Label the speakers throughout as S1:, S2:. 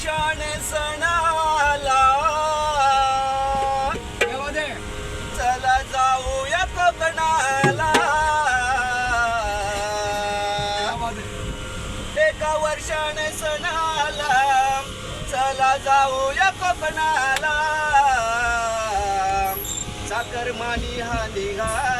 S1: भूषण सणाला. चला जाऊया कोकणाला. एका वर्षाण सणाला. चला जाऊया कोकणाला. साखर मानी हा दिघा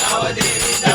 S1: नावदेवीचा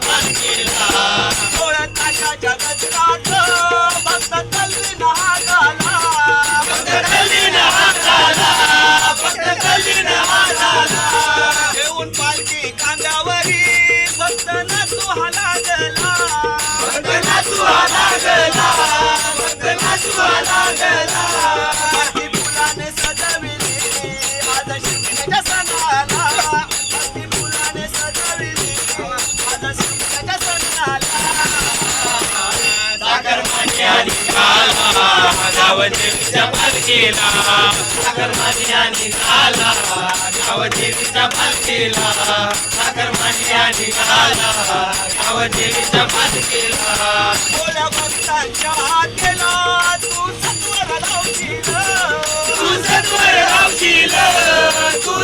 S1: गावदेवीच्या पालखीला कर्मानियानी झाला गावदेवीच्या पालखीला कर्मानियानी झाला गावदेवीच्या पालखीला बोला भक्तांच्या हातेला तू सत्वर लावशील तू सत्वर लावशील तू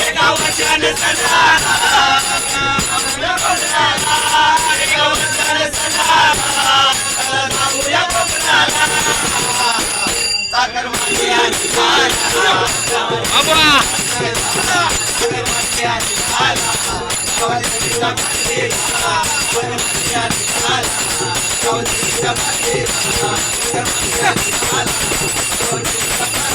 S1: वचन सदा Thank you.